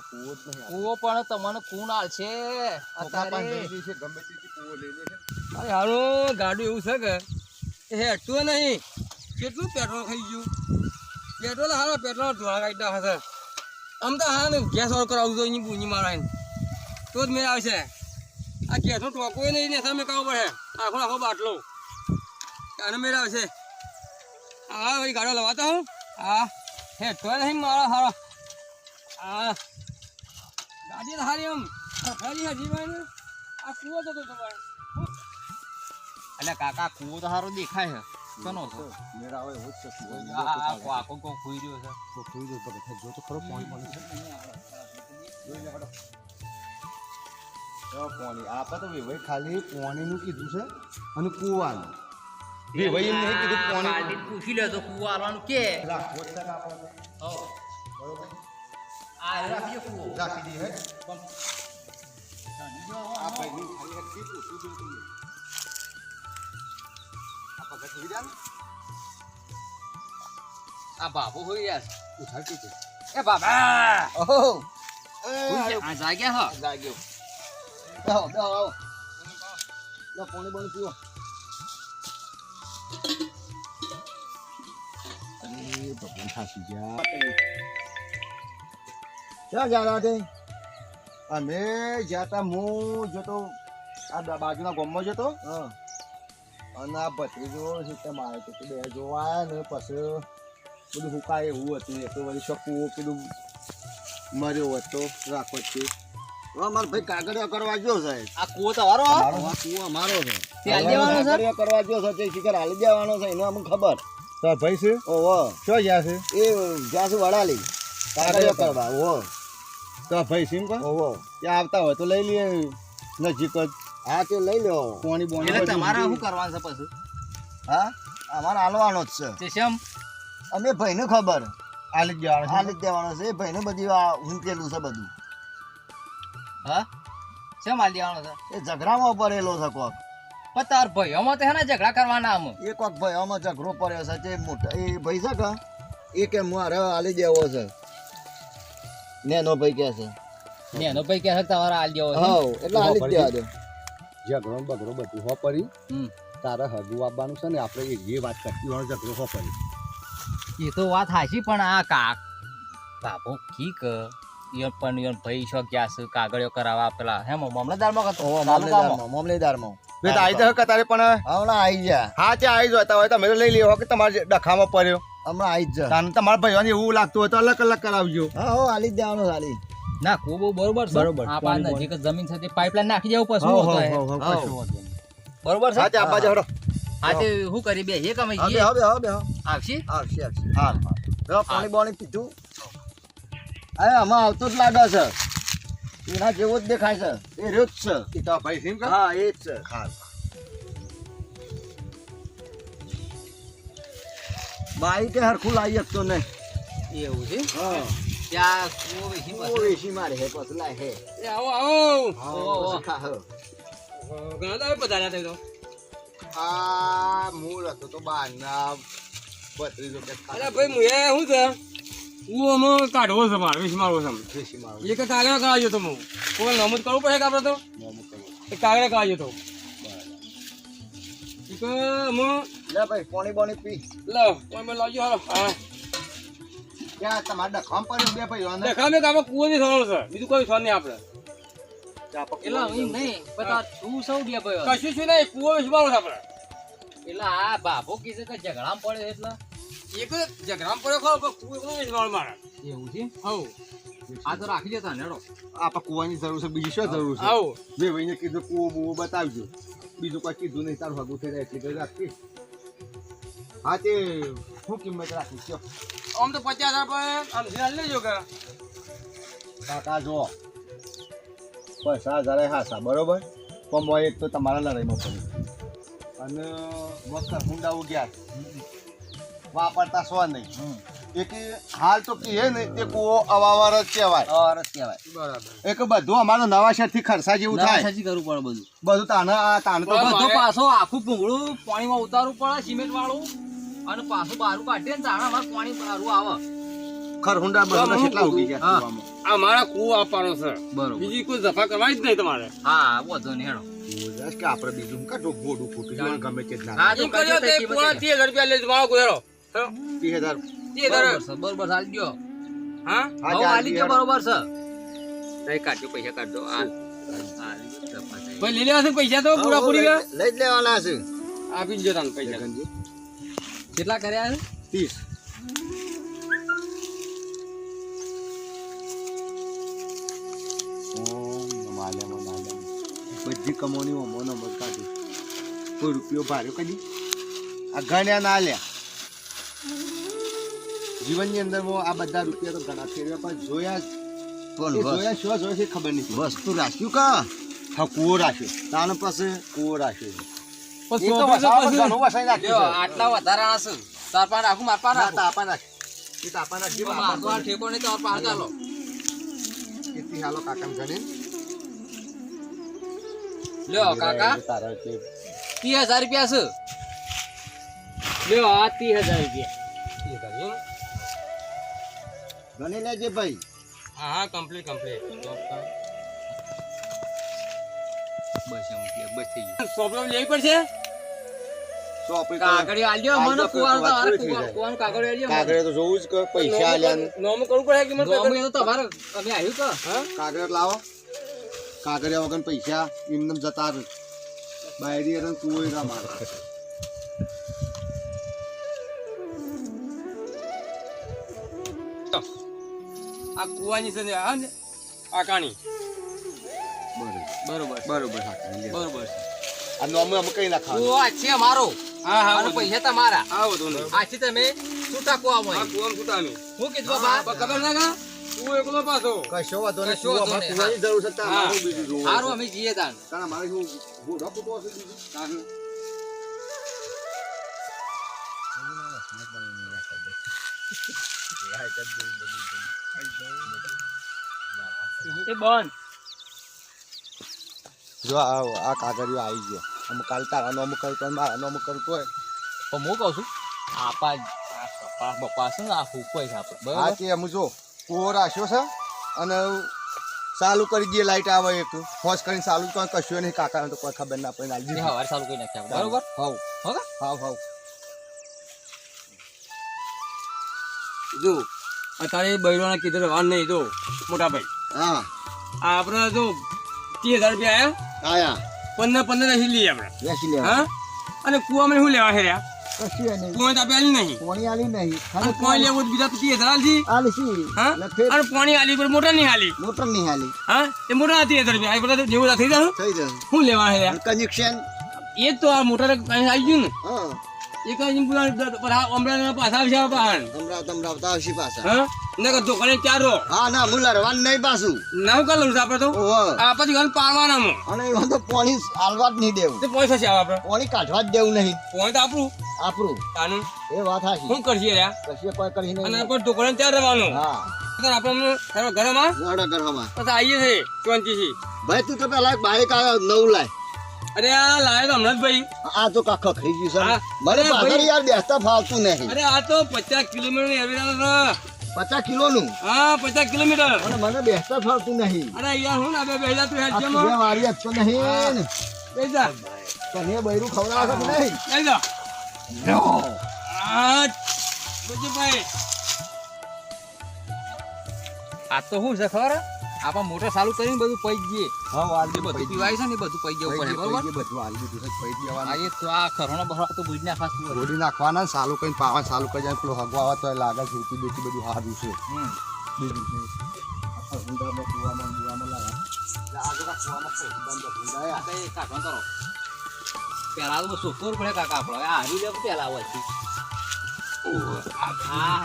કૂવો જ નહીં કૂવો પણ તમને કુણ અત્યારે છે અરે હારો ગાડું એવું છે કે? એ હેઠતું નહીં. કેટલું પેટ્રોલ ખાઈ ગયું? પેટ્રોલ હારો પેટ્રોલ ધોળા કાઢી નાખે આમ તો હા ને ગેસ ઓર કરાવું તો એની બૂની મારાય તો જ મેં આવશે. આ ગેસનો ટોકો નહીં ને સામે કાવું પડે આખો આખો બાટલો. આને મેળ આવશે. હા ભાઈ ગાડો લવાતા હું હા. હેઠતો નહીં મારો હારો. આ ગાડી હારી એમ ફરી હજી ભાઈ ને આ કૂવો તો તમારે. એટલે કાકા કૂવો તો સારો દેખાય છે. કનો છે મેળા આવે એવો જ છે કૂવો. આ આ આખો આખો કોક ખુઈ રહ્યો છે. કો ખોઈ રહ્યો પગે. જો તો ખરો પાણી પાણી છે પાણી આપા તો ભાઈ ખાલી પાણીનું કીધું છે અને કૂવાનું. વેવાઈ એમ નહીં કીધું કોણ પાણી. પૂછી લે તો કૂવો આલવાનું કે. છે ને આપણે તો. હો બરોબર? આ રાખીએ કુવો. રાખી દી હે? આ ભાઈની ખાલી એક કીધું શું જોયું આપા આ પગટ થઈ જાય ને. આ બાબો હોઈ યાર છે. ઉઠાડ કીધું એ બાબા ઓહો આ જાગ્યા હો. જાગ્યો. બેહો આવો. લો પાણી પાણી પીવો અરે ભગવાન થાકી ગયા ક્યાં જા રહ્યા તે અમે જ્યાં તા હું જતો આ બાજુના ગામમાં જતો અને આ ભત્રીજો છે. મારે તો બે જોવા ને પછી બધું હુકાય એવું હતું વળી શકવું પેલું મર્યો હતો રાખો છે? મારો ભાઈ કાગળિયા કરવા ગયો સાહેબ આ કૂવો તમારો? મારો અમારો છે. કરવા ગયો છે તે હાલી દેવાનો છે? એને અમને ખબર. તો ભાઈ છે? ઓહો. શું ગયા છે? એ જ્યાં છે વડાલી. કરવા ઓહો. તો ભાઈ છે એમ કહો ઓહો. ત્યાં આવતા હોય તો લઈ લઈએ નજીક જ. હા તે લઈ લો પોણી બોણી એટલે તમારે શું કરવાનું છે પછી? હા? અમારે હાલવાનો જ છે. તે શેમ? અમે ભાઈને ખબર. આલી દેવાનો આલી જ દેવાનો છે. એ ભાઈને બધી આ ઊંકેલું છે બધું. હા? શેમ આલી દેવાનો છે? એ ઝઘડામાં પડેલો છે કોક. પણ તાર અમે તો હે ને ઝઘડા કરવાના આમ. એક વખત ભાઈ અમે ઝઘડો પડ્યો છે તે મોટા એ ભાઈ છે કા? એ કે મારે હાલી દેવો છે. નેનો ભાઈ કે છે. નેનો ભાઈ કે છે કે તમારે આલી દેવો છે? હા એટલે હાલી દેવા દે. ઝઘડો બગડો બધું હો પડી હમ. તારે હગું આપવાનું છે ને આપણે એ વાત કરતી હોય ઝઘડો હો પડી એ તો વાત હાચી પણ આ કાક બાબો ક યો પણ યો ભાઈ છો ગયા છે કાગળિયો કરાવવા પેલા? હે મામલતદારમાં કતો મામલેદારમાં મામલેદારમાં. બે તો આવી જાય તારે પણ હમણાં આવી જા. હા ત્યાં આવી જતા હોય તમે તો લઈ લેવો કે તમારે ડખામાં પડ્યો. હમણાં આવી જ જા. તાને તમારા ભાઈઓને એવું લાગતું હોય તો અલગ અલગ કરાવજો. હા હો હાલી જ દેવાનું હાલી ના ખૂબ બરોબર છે. બરોબર. આપા નજીક જમીન છે તે પાઇપલાઇન નાખી દેવું પછી. બરોબર છે? હા ત્યાં બાજુ હડો. હા તે હું કરી બે? અમે હવે હવે હવે હવે આવશી? આવશે આવશે. હા હા. પાણી બાણી પીધું. અરે આમાં આવતો જ લાગે છે. એના જેવો જ દેખાય છે. એ રહ્યો જ છે. એ તો ભાઈ કે? હા એ જ છે. હા બાઈકે હરખું લાવી શકતો નહીં એવું છે? હા. ત્યાં કૂવો વેચી ઓ મારે હે પછી લાય હે. આવો. ઘણા પધાર્યા તો. આ મૂળ હતો તો બહારના બત્રીસો અરે ભાઈ મુએ શું છે? હું કાઢવો છે મારે વીસ મારવો છે એક કાગળ કરાવ્યો તો હું કોઈ નમૂદ કરવું પડે કે આપણે તો. એક કાગળ કરાવ્યો તો. એક હું લે ભાઈ પાણી બાણી પી. લો લાવજો હાલો. હા. ક્યાં તમારે ડખમ પડ્યો બે ભાઈ અને દેખા કે આપણે કુવો ની સોનું છે. બીજું કોઈ સોન નહીં આપણે. પકડી એટલે નહીં. બતા તું સૌ બે ભાઈ કશું શું નહીં કુવો વિસમારો આપણે. એટલે આ બાપો કીધે કે ઝઘડામાં પડે એટલે. એક ઝઘડામાં પડ્યો પણ કુવો મારે. એવું છે? હવ આ તો રાખી દેતા નેડો આપણે કુવાની જરૂર છે બીજી શું જરૂર છે? આવ બે ભાઈને કીધું કુવો બુવો બતાવજો. બીજું કોઈ કીધું નહીં તારું હગું થઈ જાય એટલી રાખી હા તે શું કિંમત રાખી? કયો? આમ તો પચાસ હજાર પણ આમ ધ્યાન લેજો કે કાકા જો પૈસા હજાર હાસા બરોબર? પણ મોય એક તો તમારા લડાઈમાં પડી અને વખત હુંડા ઉગ્યા વાપરતા સો નહીં. એક હાલ તો કહે ને તે કુવો અવાવર જ કહેવાય. અરસ કહેવાય. બરાબર. એક બધું અમારો નવાશરથી ખર્ચા જેવું થાય. સાચી કરવું પડે બધું. બધું તાને આ તાને તો બધું પાછો આખું ભૂંગળું પાણીમાં ઉતારવું પડે સિમેન્ટ વાળું અને પાછું બારું કાઢીએ ને તાણે અમારે પાણી બારું આવે. ખરહુંડા બધા કેટલા ઉગી ગયા આ મારા કૂવો આપવાનો છે. બરોબર. બીજી કોઈ જફા કરવાની જ નહીં તમારે. હા વાંધો નહીં હેડો. કે આપણે બીજું કાઢો ગોડું ફૂટી ગમે તે હા, કર્યો તે રૂપિયા લેજો મારો હજાર. બરોબર હાલ દ્યો હા હા, ભાવ ચાલ, હાલી ગયો બરોબર છે. તઈ કાઢજો પૈસા કાઢજો. ગયો, ભાઈ લઈ લેવા છે પૈસા તો પૂરા પૂરી લઈ જ લેવાના છે. આપી દેજો તમને પૈસા. કેટલા કર્યા છે? ત્રીસ. બધી કમોની ઓમો નંબર કાઢી. કોઈ રૂપિયો ભાર્યો કદી? આ ગણ્યા ના લ્યા જીવનની અંદર હું આ બધા રૂપિયા તો ઘણા ફેરવ્યા પણ જોયા જ- જોયા શું જોયા છે ખબર નથી વસ્તુ રાખ્યું કા? હા કુવો રાખ્યો. તાન પાસે કુવો રાખ્યો પણ. આટલા વધારાના છે તાર પાસે રાખું માર પાસે રાખું. તાપા નાખ. એ તાપા નાખ. જે માર બાપા તો આ ઠેકો નહીં તાર પાસે ચાલો કેટલી હાલો કાકાને ગણીને. લ્યો કાકા. ત્રીસ હજાર રૂપિયા છે. લ્યો આ ત્રીસ હજાર રૂપિયા. ત્રીસ હજાર, જો. ગણી લેજે ભાઈ. હા હા કમ્પ્લીટ કમ્પ્લીટ બસ એમ કે બસ થઈ ગયું. પ્રોબ્લેમ લેવી પડશે? કાગળિયો આલ્યો આજ મને તો કુવાનું વાત તમારે પૂરી થઈ જાય. કુવાનું કાગળિયો આલ્યો મને. તો જોવું જ કે પૈસા આલ્યાનું નોમ કરવું પડે કે મને ગોમ? તો તમારે અમે આવ્યું તો. કાગળ લાવો. કાગળિયા વગર પૈસા એમને જતા બાયરી અને કુવો ના મારે. આ કુવાની છે ને આ ને આકાની બરોબર. બરોબર. બરોબર આ નોમ અમે કઈ ના ખાવાનું. આ છે મારો. હા હા વધુ. પૈસા તમારા હા વધુ નહીં. આ છે તમે છૂટા કુવા આ હોય કુવામાં શું તામી હું કીધું બાબા ખબર ના કા? તું એકલો પાછો. કશો કુવાની જરૂર છે. મારું બીજું અમે જીએ તાણ તારા મારે બીજું? એ બંધ. જો આ આ કાગળિયો આવી ગયો. અમુક કાલ તારા અમુક કરતો મારા અમુક કરતો હોય. પણ હું કહું છું આપા આ કપાસ છે ને આ ફૂકવાય છે આપણે. બરાબર? કે અમુ જો કૂવો રાખ્યો છે અને ચાલુ કરી દઈએ લાઈટ આવે એક. ફોસ કરીને ચાલુ તો કશું નહીં કાકાને તો કોઈ ખબર ના પડે એ નાલી હવારે ચાલુ કરી નાખ્યા બરોબર? હાવ. હા હાવ હાવ. જો અત્યારે બૈરોને કીધું વાન નહીં જો મોટા ભાઈ હા. આપણે જો ત્રીસ હજાર રૂપિયા આયા? આયા. પંદર પંદર નહીં લઈએ આપણે. બેસી લે હા? અને કુવામાં શું લેવા હેર્યા? કશું નહીં. કુવામાં તો આપણે આલી નહીં. પાણી આલી નહીં. અને પાણી. લેવું બીજા તો આલી હા? અને પાણી આલી પર મોટર નહીં આલી. મોટર નહીં આલી. હા? એ મોટા ત્રીસ હજાર રૂપિયા. આ બધા જેવું થઈ શું લેવા છે કનેક્શન એ તો આ મોટર અહીં આવી ગયું ને. હા. એ કઈ પૂરા અમરાના પાછા આવશે પાહણ. તમરાવ તમરાવતા આવશે પાછા. હા? નકર તો કરે ચારો હા ના મુલા લડવાનું નહીં પાછું. ના હું કરું આપણે તો? આ પછી ઘર પાડવાના મો અને એમાં તો પાણી હાલવા જ નહીં દેવું. તે પૈસા છે આપણે પાણી કાઢવા જ દેવું નહીં. પોઈન્ટ આપણું આપણું તાનું. એ વાત હાચી. શું કરશે રે કશું કોઈ કરી અને નહીં આપણે ટોકરે ત્યાં રહેવાનું. હા. તો આપણે ઘરમાં? ઘરમાં. પછી આવીએ છે ચોંચી ભાઈ તું તો પેલા એક બાઈક આવ્યો નવું લાય અરે આ લાવે તો હમણાં જ ભાઈ. આ તો કાખો ખાઈ ગયું છે. હા. મને પાછળ ભાઈ. યાર બેસતા ફાવતું નહીં. અરે આ તો પચાસ કિલોમીટરની એવરેજ પચાસ કિલો નું હા પચાસ કિલોમીટર. અને મને બેસતા ફાવતું નહીં. અરે યાર હું ના બે બેજા તું હેડ જમો વારી આપતો નહીં. બેજા તને બૈરું ખવડાવે છે કે નહીં? બેજા આ બુજુ ભાઈ. આ તો શું છે ખબર? આપણે મોટર ચાલુ કરીને બધું પૈ જઈએ હા વાલજી બધું પીવાય છે ને બધું પૈ જવું પડે બરોબર? બધું વારી દીધું છે પૈ આ તો આ ખરણો ભરવા તો બુજ ના ખાસ નાખવાના ચાલુ કઈ પાવા ચાલુ કરી જાય પેલો હગવા તો લાગે છે કે બેટી બધું હારું છે હમ. બીજું છે ઊંડામાં કૂવામાં કૂવામાં લાયા. આગળ કૂવામાં બંધ ઊંડાયા આ તો એ કાઢો કરો. પેલા તો સોફોર પડે કાકા આપણો આ હારી લે પેલા હોય છે. હા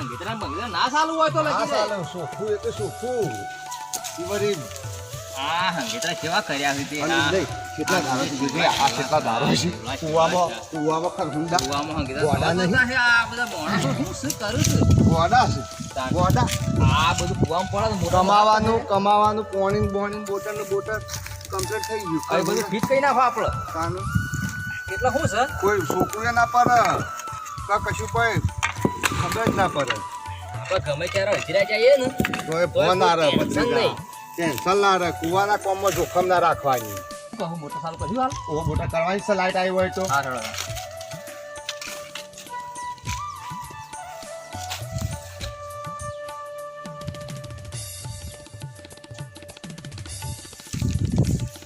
ના ચાલુ હોય તો લગી સોખું એ તો સોફું ઈવરી હા હંગેતરા કેવા કર્યા છે તે અને હા. નહીં કેટલા ધારો છે આ કેટલા ધારો છે? કૂવામાં કૂવામાં ગોડા નહીં. આ બધા માણસો શું શું કરું છું? ગોડા છે ગોડા. આ બધું કૂવામાં પડે મોટા કમાવાનું કમાવાનું પોણી બોણી ને બોટલ કમ્પ્લીટ થઈ હવે બધું ગયું ફીટ કરી નાખો આપણે. કાનું? એટલે શું છે? કોઈ છોકરીએ ના પડે કાં કશું કોઈ ખબર જ ના પડે. ગમે ત્યારે હજીરા જઈએ ને તો ફોન આવે. નહીં. ટેન્શન ના રહે કુવાના કોમમાં જોખમ ના રાખવાની. કહો મોટો સાલ કર્યું હાલ. ઓ મોટા કરવાની સલાઈટ આવી હોય તો. હા રડો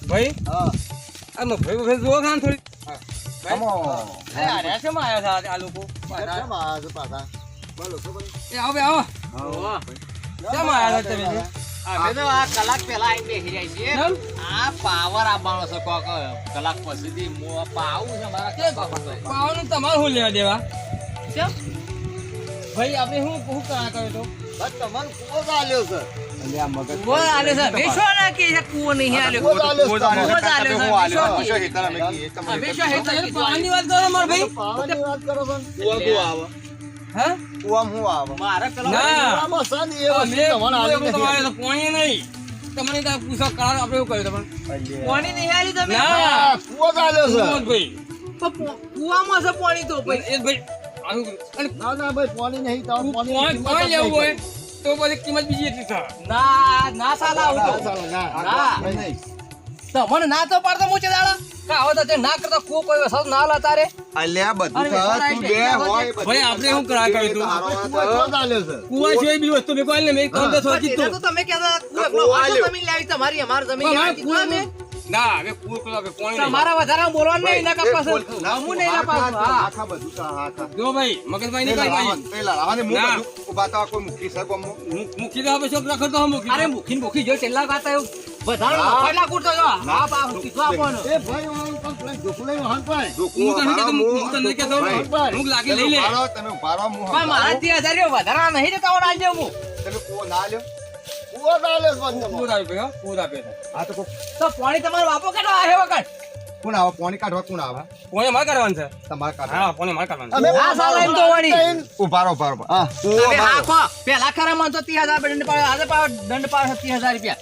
ભાઈ હા. આ ભાઈ ભાઈ જુઓ ખાન થોડી. તમે? અમે તો આ કલાક પહેલા આવીને બેસી જાય છીએ આ પાવર આપવાનો છે કોક કલાક પછીથી મો- પાવું છે મારા કે પાવાનું તમારે શું લેવા દેવા? કેમ? ભાઈ આપણે હું શું કરા કર્યો તો? બસ તમારો કૂવો જ આલ્યો છે. એટલે આ મગજ કૂવો આલ્યો છે. બેસો ના કે છે કૂવો નહીં હું કરો કરો આવે. હા કૂવામાં શું આવે? મારે પેલા ના. કૂવામાં એ વસ્તુ તમારે આલી તમારે તો પાણી નહીં તમને ત્યાં પૂછો કરાર આપણે એવું કહ્યું તમને. પાણી નહીં આલ્યું તમે ના કૂવો છે. ભાઈ તો કૂ- છે પાણી તો ભાઈ એ ભાઈ આનું ના ના ભાઈ પાણી નહીં તો પાણી લેવું હોય તો પછી કિંમત બીજી એટલી થાય ના ના સાલા ના, તો ચાલો, ના, ના. તમને ના તો પાડતો મૂચે દાડા કા તે ના કરતા કૂવો કોઈ વરસાદ ના લા તારે અલ્યા બધું થા, તું બે હોય, ભાઈ, આપણે શું કરા કર્યું તું? તારો કૂવો છે. કુવા સિવાય બીજી વસ્તુ મેં કોઈ મેં કામ તો સોચી તું તો તમે કહેતા કૂવો કૂવો એટલો જમીન લેવી તમારી અમારી જમીન લેવી મારે કીધું ના હવે તમારા વધારે નહીં એના ભાઈ, પાસ આખા બધું આખા. જો ભાઈ મગજભાઈ નહીં પેલા બધું કોઈ? મુ- દો હવે રાખો તો અરે મુખી જો છેલ્લા વાત એવું વધારે ના. કૂટતો જો હા બા કીધું આપવાનું એ ભાઈ, હું પણ પેલા ઢોકળું લઈને હું તને કહેતો, હું તને કહેતો, હું લાગી લઈ લે તમે ઊભા રહો, તમે ઊભા રહો, હું પણ મારા થી હજાર વધારે નહીં દેતા હું આજે હું તમે કૂવો ના લ્યો? કૂવો જ આલ્યો બંધ કૂવો તમારો. આપે હો, કૂવો આપે આ તો તો પાણી તમારો બાપો કેટલો આવે વખત કોણ આવે? પાણી કાઢવા કોણ આવે? કોને માર કાઢવાનું છે તમારે કાઢવા. હા કોને માર કાઢવાનું છે. અમે આ સાલ એમ તો વળી. ઊભા રહો, ઊભા રહો, ઊભા રહો. હા, તમે હા કો પેલા ખરા મને તો ત્રીસ હજાર દંડ પાડે આજે પાડો દંડ ત્રીસ હજાર રૂપિયા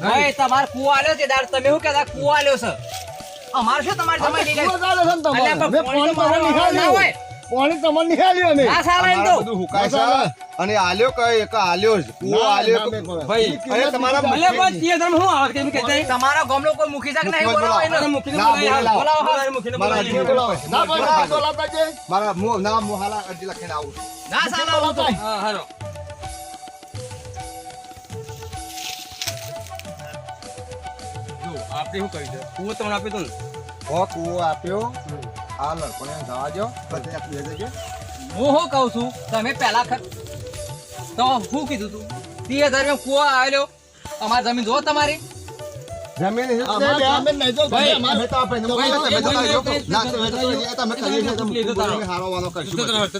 ભાઈ તમારે કૂવો આલ્યો છે તમે શું કહેતા કૂવો આલ્યો છે અમારે શું તમારી અમે જમાઈ કૂવો જ આલ્યો છે ને તમારે. અલ્યા, અમે પણ પાણી પાણી તમારે તો મારા ના હોય. નિહાળ્યું. પાણી તમારે નિહાળ્યું અમે. આ સાલા એમ તો હુકાય છે. અને આલ્યો કઈ એક આલ્યો જ. કૂવો આલ્યો ભાઈ, અરે તમારા અલે પણ તે તમે કેમ તમારા ગામનો કોઈ મુખી નહીં બોલાવો. એને. બોલાવી. બોલાવો. બોલાવી. ના બોલાવતા મારા મો- ના મોહાલા અરજી લખીને આવું ના સાલા હું આપણે શું કહ્યું છે? કુવો તમને આપ્યો તો ને? હો કુવો આપ્યો. આ લડકોને જવા દો પછી આ બે હું શું કહું છું? તમે પહેલા ખ- તો શું કીધું તું? તે હજાર કુવો આવેલો. અમારી જમીન જો તમારી. જમીન આપણે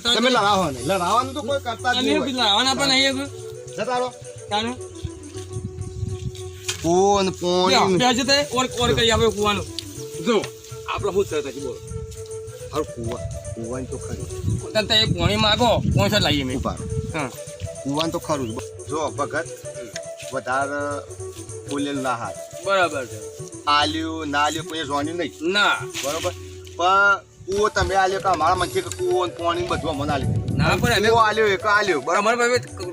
તમે લડાવો નહીં લડાવવાનું તો કોઈ કરતા જ નહીં આવવાના પણ નહીં જતા રહો. તાનું. કૂવો ને લ્યો, પોણી ને- બે જતે ઓર ઓર કરી આપણે કુવાનું. જો, આપણે શું થયું પછી બોલો. હારું કુવા કુવાન તો ખરી. તને તો પોણી માગો, પોણી સર મેં. મે રહો. હા. કુવાન તો ખરું જો. ભગત વધારે બોલેલ ના હાથ. બરાબર છે. આલ્યું ના આલ્યું કોઈ જોણ્યું નહીં. ના. બરાબર? પણ કુવો તમે આલ્યો કે અમારા મનથી કે કૂવો પોણી બધું અમને આલ્યું. ના પણ અમે આલ્યો એક આલ્યો બરાબર?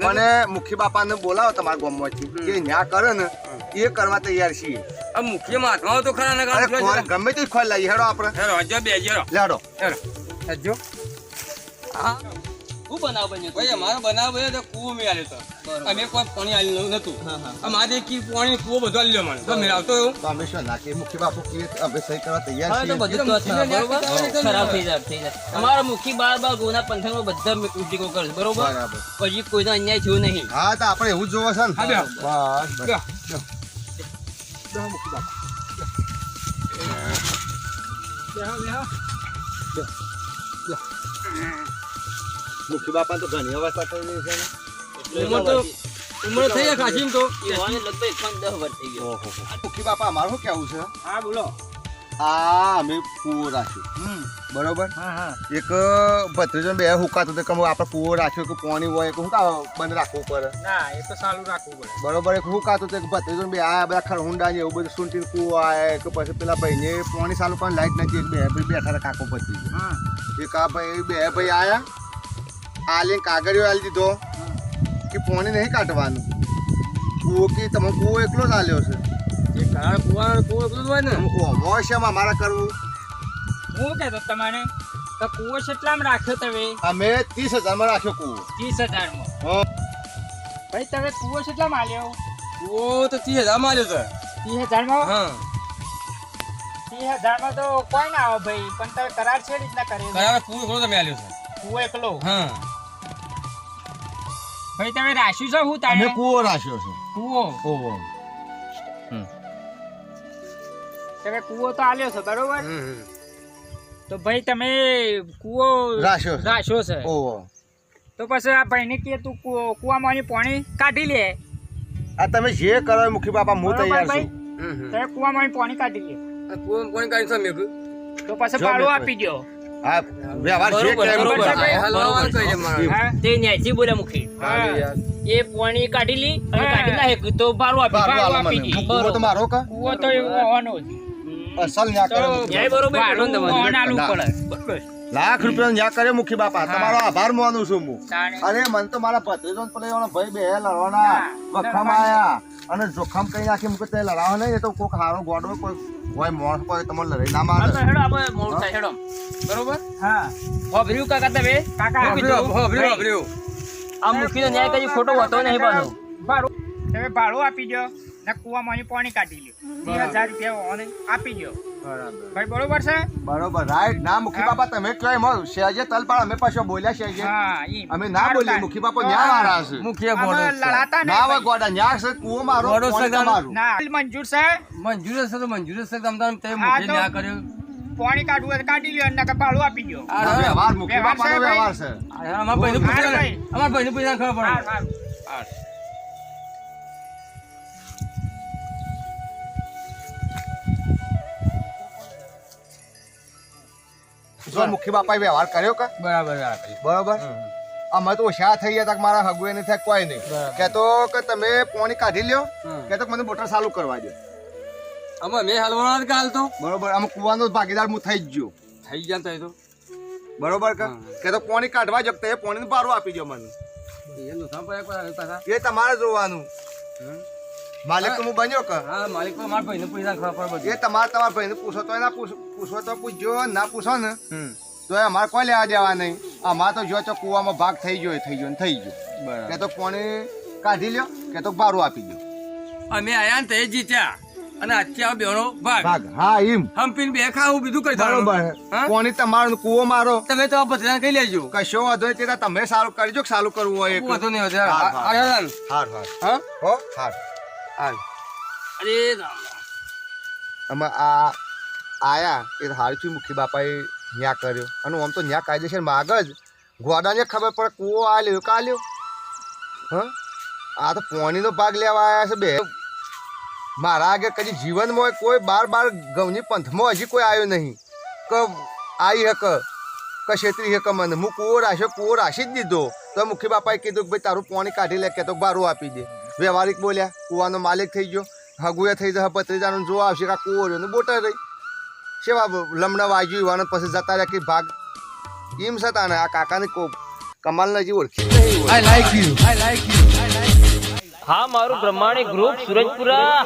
મને મુખી બાપાને બોલાવો તમારા ગામમાંથી. કે ન્યા કરે ને એ કરવા તૈયાર છીએ. આ મુખ્ય મહાત્માઓ તો ખરા ને અરે કામ ખોર ગમે તે ખોલ લઈ હેડો આપણે. હેડો હજો બે હેડો. લેડો. હેડો. હજો હા. શું બનાવ બન્યો ભાઈ અમારો બનાવ બન્યો તો કૂવો મેં આલ્યો તો અમે કોઈ પાણી આલ્યું નતું અમારે કી પાણી કૂવો બધો આલ્યો મને. તો મેં આવતો એવું તો અમે શું નાખીએ મુખી બાપુ કે અમે સહી કરવા તૈયાર હવે તો બધું બરોબર? ખરાબ થઈ જાય. થઈ જાય અમારા મુખી બાર બાર ગોના પંથકમાં બધા મિટિંગો કરે બરોબર? પછી કોઈનો અન્યાય થયો નહીં. હા તો આપણે એવું જોવા છે ને. મુખી બાપા. તો ઘણી અવસ્થા થઈ છે ઉંમર તો ઉંમર થઈ ગયા ખાસી તો. લગભગ એકસો દસ વર્ષ થઈ ગયો. ઓહો બાપા અમારું શું કેવું છે? હા બોલો. આ અમે કૂવો રાખ્યો. બરોબર? એક ભત્રીજો બે હુકાતું હતું કે આપણે કૂવો રાખ્યો કે પાણી હોય કે હું કા બંધ રાખવું પડે? ના એ તો સારું રાખવું પડે. બરોબર? એક હુકાતું હતું કે ભત્રીજો બે આ બધા ખરહુંડા ને એવું બધું સુંટીને કૂવો આવે કે પછી પેલા ભાઈને પાણી સારું પણ લાઈટ નથી એક બે ભાઈ બેઠા કાકો પછી એક આ ભાઈ બે ભાઈ આયા. આલે કાગળિયો આલી દીધો કે પોણી નહીં કાઢવાનું. કૂવો કે તમે કૂવો એકલો જ આલ્યો છે? એ કુવો એકલો હોય ને. ઓમો છે મારે કરવું. હું કહેતો તમારે તો કુવો કેટલામાં રાખ્યો તમે? અમે ત્રીસ હજારમાં રાખ્યો કૂવો. ત્રીસ હજારમાં? હા. ભાઈ તમે કુવો કેટલામાં આલ્યો? કુવો તો ત્રીસ હજારમાં આવ્યો ત્રીસ હજારમાં? હા. ત્રીસ હજારમાં તો કોઈ ના આવે ભાઈ પણ તમે કરાર છે રીતના કરે કરાર કુવો એકલો તમે આવ્યો છે. કુવો એકલો? હા. ભાઈ તમે રાખ્યું છે હું અમે તારે? કૂવો રાખ્યો છે. કુવો? ઓહો. તમે કુવો તો આલ્યો છે બરોબર? તો ભાઈ તમે કુવો રાખ્યો રાખ્યો છે. ઓહો. તો પછી આ ભાઈને કે તું કુવો- પાણી કાઢી લે. આ તમે જે કરો એ મુખી બાપા હું તૈયાર છું. તમે કુવામાંની પાણી કાઢી લે. આ પાણી કાઢી છે મેઘ? તો પછી પાડો ભાડું આપી દો હા વ્યવહાર છે તે ન્યાયથી બોલે મુખી. એ પાણી કાઢી લી અને કાઢી નાખે. તો ભાડું આપી બારું આપી. દી. કૂવો તો મારો કા? કુવો તો એવો હોવાનો જ. અસલ ન્યા કરે ન્યાય બરોબર. લાખ રૂપિયા ન્યા કરે મુખી બાપા. તમારો આભાર માનું છું હું. અરે મન તો મારા ભત્રીજો પેલો ભાઈ બે લડવાના. વખમ આયા. અને જોખમ કઈ નાખી મૂકે તે લડાવો નહીં એ તો કોઈક હારો ગોડો કોઈ હોય માણસ કોઈ તમારે લડાઈ ના મારે. હેડો આપણે મોડું થાય, હેડો. બરોબર? હા. હોભર્યું કાકા તમે? કાકા. હોભળ્યો, હોભળ્યો. આ મુખીનો ન્યાય કદી ખોટો હતો નહીં બાનો ભાડું તમે ભાડું આપી દો ને કુવામાંથી પાણી કાઢી લ્યો. બે હજાર રૂપિયા ઓને આપી દો ભાઈ બરોબર છે? બરોબર રાઈટ. ના મુખી બાપા તમે કયો એમ શેજે તલપાળ અમે પાછો બોલ્યા શેજે હા અમે ના બોલીએ મુખી બાપા ન્યા વાળા છે. મુખી ગોડો. લડાતા ના હોય ગોડા ન્યા છે કુવો મારો ગોડો છે. ના મંજૂર છે? મંજૂર છે તો મંજૂર છે. તમ તમ તે મુખી ન્યા કર્યો. પાણી કાઢવું હોય કાઢી લ્યો અને નકર ભાડું આપી દો. વ્યવહાર મુખી બાપાનો વ્યવહાર છે. અમાર અમારા ભાઈને પૂછે હા, ને. ભાઈ. અમારા ભાઈને પૂછે ખબર પડે. જો મુખી બાપાએ વ્યવહાર કર્યો કે? બરાબર બરાબર. અમે તો હોશિયાર થઈ ગયા મારા હગવે નહીં થાય કોઈ નહીં. કહેતો કે તમે પાણી કાઢી લ્યો. કહેતો મને મોટર ચાલુ કરવા દો અમે મેં હલવાના કાલ તો. બરોબર અમે કુવાનો ભાગીદાર હું થઈ ગયો. થઈ ગયા થઈ તો. બરોબર કે? તો પાણી કાઢવા જો તો એ પાણીનું પારું આપી દો મને. એ તમારે જોવાનું. માલિક હું. બન્યો કે? હા માલિક પર મારા ભાઈને પૂછતા ખબર પડે એ તમારે તમારા ભાઈને પૂછો તો ના પૂછો તો પૂછજો ના પૂછો ને તો એ અમારે કોઈ લેવા દેવા નહીં. અમારે તો જો તો કુવામાં ભાગ થઈ ગયો થઈ ગયો ને થઈ ગયો. કે તો પાણી કાઢી લ્યો કે તો બારું આપી દો. અમે આયા ને તે જીત્યા. અને અત્યારે બેનો ભાગ. ભાગ. હા એમ. હમ્પીને બે ખાવું બીજું કઈ બરોબર. કોની તમારો કૂવો મારો. તમે તો ભત્રીજાને કહી લેજો. કશો વાંધો નહીં તે તમે સારું કરજો સારું કરવું હોય વાંધો નહીં. હાર હાર. હા? હો હાર. હાર અરે. અમે આ આયા એ હારચું મુખી બાપાએ ન્યા કર્યો. અને આમ તો ન્યા કાયદેસર માગ જ. ગોડાને ખબર પડે કૂવો આ લ્યો કા લ્યો હા? આ તો પોણીનો ભાગ લેવા આવ્યા છે બે. મારા આગળ કદી જીવનમાં કોઈ બાર બાર ગૌની પંથમાં હજી કોઈ આવ્યો નહીં. કે આવી હક કે છેતરી હક મને. હું કૂવો રાખ્યો કૂવો રાશી જ દીધો. તો મુખી બાપાએ કીધું કે ભાઈ તારું પાણી કાઢી લે કે તો બારું આપી દે. વ્યવહારિક બોલ્યા કૂવાનો માલિક થઈ ગયો. હગુએ થઈ જશે પત્રીજાનું જોવા આવશે કાં આ કૂવો રહ્યો ને બોટર રહી. સેવા લમણા વાગ્યું યુવાનો પછી જતા રહ્યા કે ભાગ. એમ છતાં ને આ કાકાને કો કમાલ નજી ઓળખી. I like you I like. હા મારું બ્રહ્માણી ગ્રુપ સુરજપુરા.